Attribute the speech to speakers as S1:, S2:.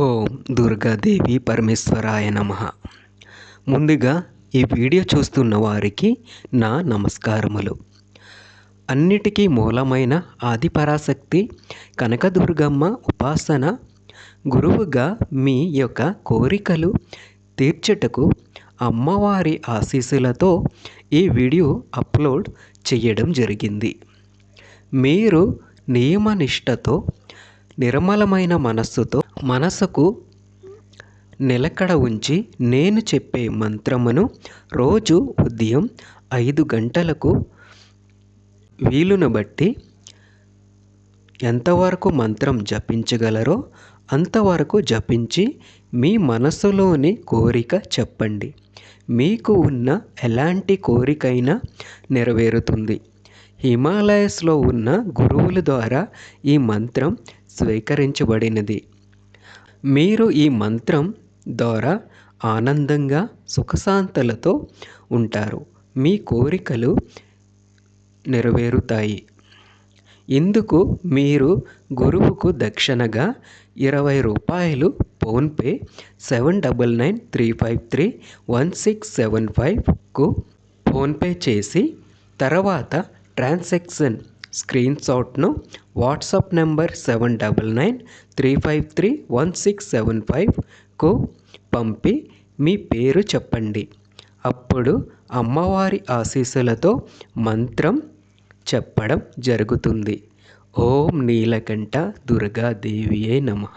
S1: ఓం దుర్గాదేవి పరమేశ్వరాయ నమ. ముందుగా ఈ వీడియో చూస్తున్న వారికి నా నమస్కారములు. అన్నిటికీ మూలమైన ఆదిపరాశక్తి కనకదుర్గమ్మ ఉపాసన గురువుగా మీ యొక్క కోరికలు తీర్చుటకు అమ్మవారి ఆశీస్సులతో ఈ వీడియో అప్లోడ్ చేయడం జరిగింది. మీరు నియమనిష్టతో నిర్మలమైన మనస్సుతో మనసుకు నిలకడ ఉంచి నేను చెప్పే మంత్రమును రోజు ఉదయం ఐదు గంటలకు వీలును బట్టి ఎంతవరకు మంత్రం జపించగలరో అంతవరకు జపించి మీ మనసులోని కోరిక చెప్పండి. మీకు ఉన్న ఎలాంటి కోరికైనా నెరవేరుతుంది. హిమాలయస్లో ఉన్న గురువుల ద్వారా ఈ మంత్రం స్వీకరించబడినది. మీరు ఈ మంత్రం ద్వారా ఆనందంగా సుఖశాంతులతో ఉంటారు. మీ కోరికలు నెరవేరుతాయి. ఇందుకు మీరు గురువుకు దక్షిణగా ఇరవై రూపాయలు PhonePe seven double nine three five three one six seven ఫైవ్కు PhonePe చేసి తర్వాత transaction స్క్రీన్షాట్ను WhatsApp number seven double nine three five three one six seven ఫైవ్కు పంపి మీ పేరు చెప్పండి. అప్పుడు అమ్మవారి ఆశీస్సులతో మంత్రం చెప్పడం జరుగుతుంది. ఓం నీలకంఠ దుర్గాదేవియే నమః.